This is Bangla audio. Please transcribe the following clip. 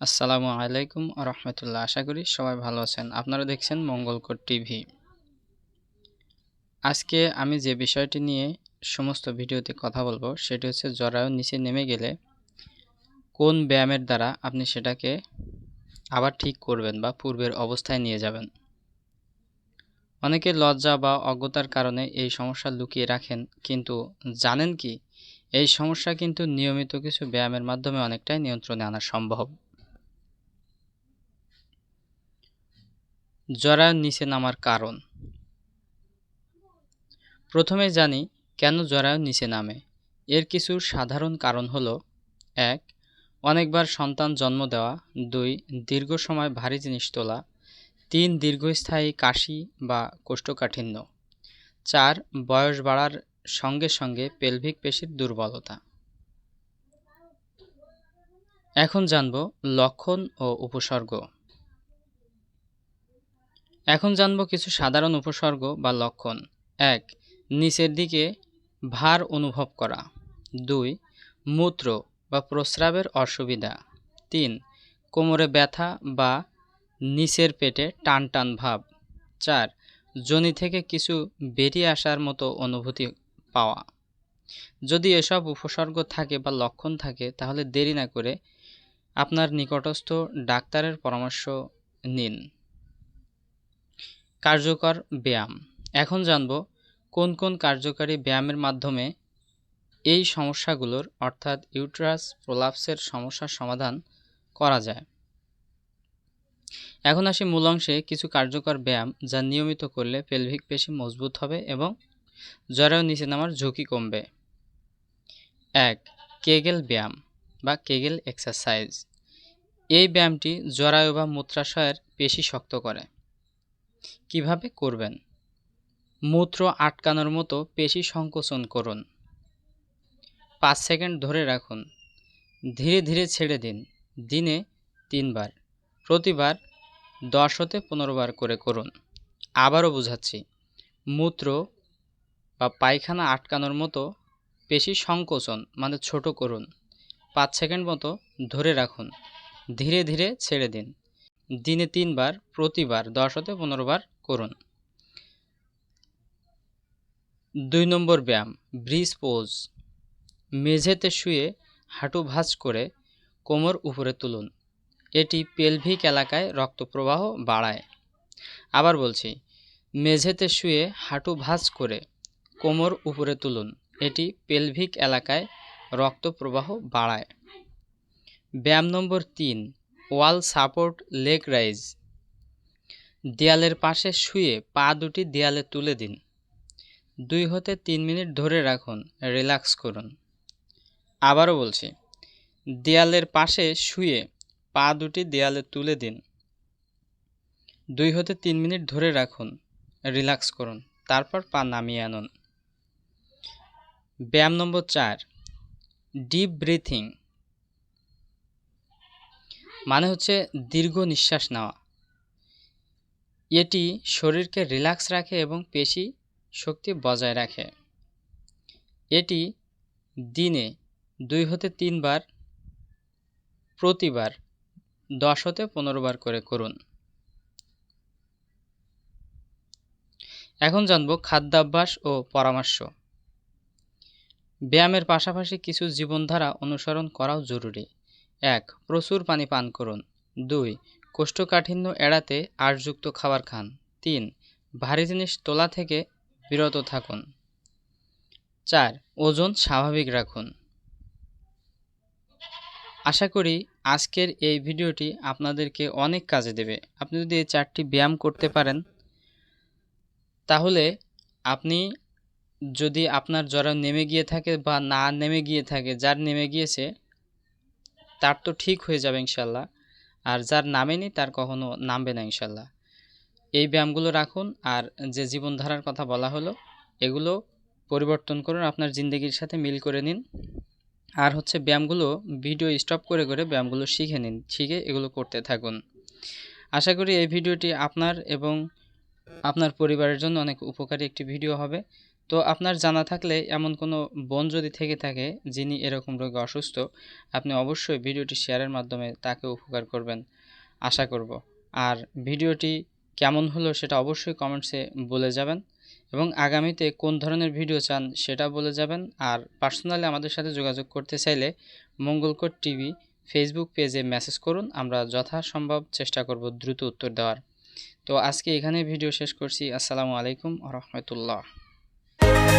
আসসালামু আলাইকুম রহমতুল্লাহ। আশা করি সবাই ভালো আছেন। আপনারা দেখছেন মঙ্গলকোট টিভি। আজকে আমি যে বিষয়টি নিয়ে সমস্ত ভিডিওতে কথা বলব, সেটি হচ্ছে জরায়ু নিচে নেমে গেলে কোন ব্যায়ামের দ্বারা আপনি সেটাকে আবার ঠিক করবেন বা পূর্বের অবস্থায় নিয়ে যাবেন। অনেকে লজ্জা বা অজ্ঞতার কারণে এই সমস্যা লুকিয়ে রাখেন, কিন্তু জানেন কি, এই সমস্যা কিন্তু নিয়মিত কিছু ব্যায়ামের মাধ্যমে অনেকটাই নিয়ন্ত্রণে আনা সম্ভব। জরায়ুর নিচে নামার কারণ। প্রথমে জানি কেন জরায়ু নিচে নামে। এর কিছু সাধারণ কারণ হলো, এক, অনেকবার সন্তান জন্ম দেওয়া। দুই, দীর্ঘ সময় ভারী জিনিস তোলা। তিন, দীর্ঘস্থায়ী কাশি বা কোষ্ঠকাঠিন্য। চার, বয়স বাড়ার সঙ্গে সঙ্গে পেলভিক পেশির দুর্বলতা। এখন জানব লক্ষণ ও উপসর্গ। এখন জানব কিছু সাধারণ উপসর্গ বা লক্ষণ। এক, নিচের দিকে ভার অনুভব করা। দুই, মূত্র বা প্রস্রাবের অসুবিধা। তিন, কোমরে ব্যথা বা নিচের পেটে টান টান ভাব। চার, জনি থেকে কিছু বেরিয়ে আসার মতো অনুভূতি পাওয়া। যদি এসব উপসর্গ থাকে বা লক্ষণ থাকে, তাহলে দেরি না করে আপনার নিকটস্থ ডাক্তারের পরামর্শ নিন। কার্যকর ব্যায়াম। এখন জানব কোন কোন কার্যকারী ব্যায়ামের মাধ্যমে এই সমস্যাগুলোর, অর্থাৎ ইউট্রাস প্রোলাপসের সমস্যার সমাধান করা যায়। এখন আসি মূল অংশে কিছু কার্যকর ব্যায়াম যা নিয়মিত করলে পেলভিক পেশি মজবুত হবে এবং জ্বরেও নিচে নামার ঝুঁকি কমবে। এক, কেগেল ব্যায়াম বা কেগেল এক্সারসাইজ। এই ব্যায়ামটি জরায়ু বা মূত্রাশয়ের পেশি শক্ত করে। কীভাবে করবেন? মূত্র আটকানোর মতো পেশি সংকোচন করুন। পাঁচ সেকেন্ড ধরে রাখুন। ধীরে ধীরে ছেড়ে দিন। দিনে তিনবার। প্রতিবার দশ হতে পনেরো বার করে করুন। আবারও বুঝাচ্ছি। মূত্র বা পায়খানা আটকানোর মতো পেশি সংকোচন মানে ছোট করুন। পাঁচ সেকেন্ড মতো ধরে রাখুন। ধীরে ধীরে ছেড়ে দিন। দিনে তিনবার, প্রতিবার, দশ হতে পনেরো বার করুন। দুই নম্বর ব্যায়াম, ব্রিজ পোজ। মেঝেতে শুয়ে হাঁটু ভাঁজ করে কোমর উপরে তুলুন। এটি পেলভিক এলাকায় রক্ত প্রবাহ বাড়ায়। আবার বলছি, মেঝেতে শুয়ে হাঁটু ভাঁজ করে কোমর উপরে তুলুন। এটি পেলভিক এলাকায় রক্ত প্রবাহ বাড়ায়। ব্যায়াম নম্বর তিন ওয়াল সাপোর্ট লেগ রাইজ। দেয়ালের পাশে শুয়ে পা দুটি দেয়ালে তুলে দিন। দুই হতে তিন মিনিট ধরে রাখুন, রিল্যাক্স করুন। আবারও বলছি, দেয়ালের পাশে শুয়ে পা দুটি দেয়ালে তুলে দিন। দুই হতে তিন মিনিট ধরে রাখুন, রিল্যাক্স করুন, তারপর পা নামিয়ে আনুন। ব্যায়াম নম্বর চার, ডিপ ব্রিথিং। মানে হচ্ছে দীর্ঘ নিঃশ্বাস নেওয়া। এটি শরীরকে রিল্যাক্স রাখে এবং পেশি শক্তি বজায় রাখে। এটি দিনে দুই হতে তিনবার, প্রতিবার দশ হতে পনেরো বার করে করুন। এখন জানব খাদ্যাভ্যাস ও পরামর্শ। ব্যায়ামের পাশাপাশি কিছু জীবনধারা অনুসরণ করাও জরুরি। এক, প্রচুর পানি পান করুন। দুই, কোষ্ঠকাঠিন্য এড়াতে আশযুক্ত খাবার খান। তিন, ভারী জিনিস তোলা থেকে বিরত থাকুন। চার, ওজন স্বাভাবিক রাখুন। আশা করি আজকের এই ভিডিওটি আপনাদেরকে অনেক কাজে দেবে। আপনি যদি এই চারটি ব্যায়াম করতে পারেন, তাহলে আপনি যদি আপনার জ্বর নেমে গিয়ে থাকে বা না নেমে গিয়ে থাকে, যার নেমে গিয়েছে তার তো ঠিক হয়ে যাবে ইনশাল্লাহ। আর যার নামেনি তার কখনো নামবে না ইনশাল্লাহ। এই ব্যায়ামগুলো রাখুন আর যে জীবনধারার কথা বলা হলো, এগুলো পরিবর্তন করুন, আপনার জিন্দগির সাথে মিল করে নিন। আর হচ্ছে ব্যায়ামগুলো ভিডিও স্টপ করে করে ব্যায়ামগুলো শিখে নিন, শিখে এগুলো করতে থাকুন। আশা করি এই ভিডিওটি আপনার এবং আপনার পরিবারের জন্য অনেক উপকারী একটি ভিডিও হবে। তো আপনার জানা থাকলে এমন কোনো বোন যদি থেকে থাকে যিনি এরকম রোগে অসুস্থ, আপনি অবশ্যই ভিডিওটি শেয়ারের মাধ্যমে তাকে উপকার করবেন, আশা করব। আর ভিডিওটি কেমন হলো সেটা অবশ্যই কমেন্টসে বলে যাবেন এবং আগামীতে কোন ধরনের ভিডিও চান সেটা বলে যাবেন। আর পার্সোনালি আমাদের সাথে যোগাযোগ করতে চাইলে মঙ্গলকোট টিভি ফেসবুক পেজে মেসেজ করুন, আমরা যথাসম্ভব চেষ্টা করব দ্রুত উত্তর দেওয়ার। তো আজকে এখানে ভিডিও শেষ করছি। আসসালামু আলাইকুম রহমতুল্লাহ। Thank you